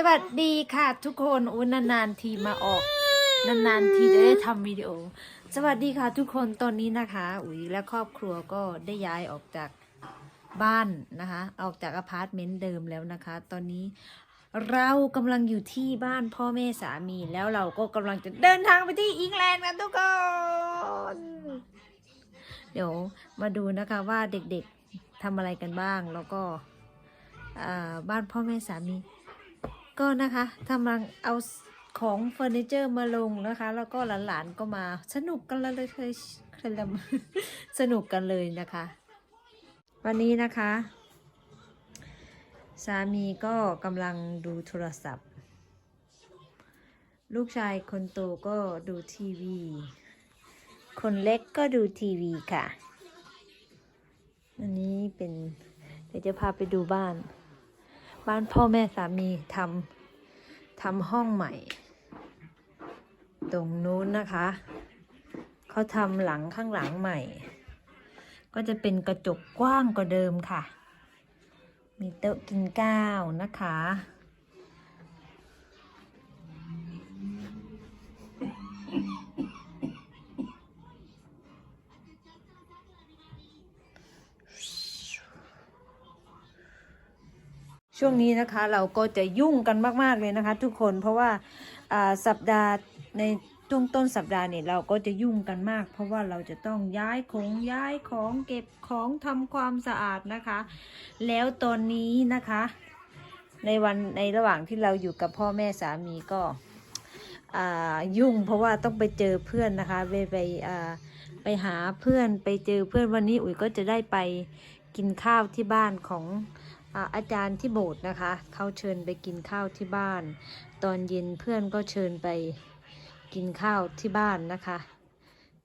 สวัสดีค่ะทุกคนอุ้นนานๆทีมาออกนานๆทีจะได้ทำวิดีโอ สวัสดีค่ะทุกคนตอนนี้นะคะอุ๋ยและครอบครัวก็ได้ย้ายออกจากบ้านนะคะ ออกจากอพาร์ตเมนต์เดิมแล้วนะคะ ตอนนี้เรากำลังอยู่ที่บ้านพ่อแม่สามีแล้วเราก็กำลังจะเดินทางไปที่อิงแลนด์กันทุกคน เดี๋ยวมาดูนะคะว่าเด็กๆทำอะไรกันบ้างแล้วก็บ้านพ่อแม่สามี ก็นะคะกำลังเอาของเฟอร์นิเจอร์มาลงนะคะ แล้วก็หลานๆก็มาสนุกกันเลยเลยเคลมสนุกกันเลยนะคะ วันนี้นะคะ สามีก็กำลังดูโทรศัพท์ ลูกชายคนโตก็ดูทีวี คนเล็กก็ดูทีวีค่ะ อันนี้เป็น เดี๋ยวจะพาไปดูบ้าน บ้านพ่อแม่สามีทำ ทำห้องใหม่ ตรงนู้นนะคะ เขาทำหลังข้างหลังใหม่ ก็จะเป็นกระจกกว้างกว่าเดิมค่ะ มีโต๊ะกินข้าวนะคะ ช่วงนี้นะคะเราก็จะยุ่งกันมาก ๆ เลยนะคะ ทุกคนเพราะว่าสัปดาห์ในช่วงต้นสัปดาห์เนี่ยเราก็จะยุ่งกันมาก เพราะว่าเราจะต้องย้ายของย้ายของเก็บของทำความสะอาดนะคะ แล้วตอนนี้นะคะ ในวันในระหว่างที่เราอยู่กับพ่อแม่สามีก็ยุ่งเพราะว่าต้องไปเจอเพื่อนนะคะไปไปไปหาเพื่อนไปเจอเพื่อนวันนี้อุ๋ยก็จะได้ไปกินข้าวที่บ้านของอาจารย์ที่โบสถ์นะคะเขาเชิญไปกินข้าวที่บ้าน ตอนเย็นเพื่อนก็เชิญไปกินข้าวที่บ้านนะคะ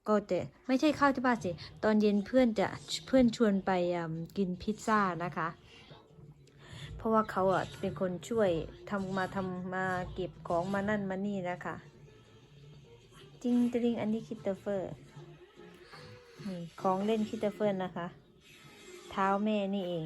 ก็จะไม่ใช่ข้าวที่บ้านสิตอนเย็นเพื่อนจะเพื่อนชวนไปกินพิซซ่านะคะ เพราะว่าเขาอะเป็นคนช่วยทำมาทำมาเก็บของมานั่นมานี่นะคะจริงจริงอันนี้คิตเตอร์เฟอร์นี่ของเล่นคิตเตอร์เฟอร์นะคะ เท้าแม่นี่เอง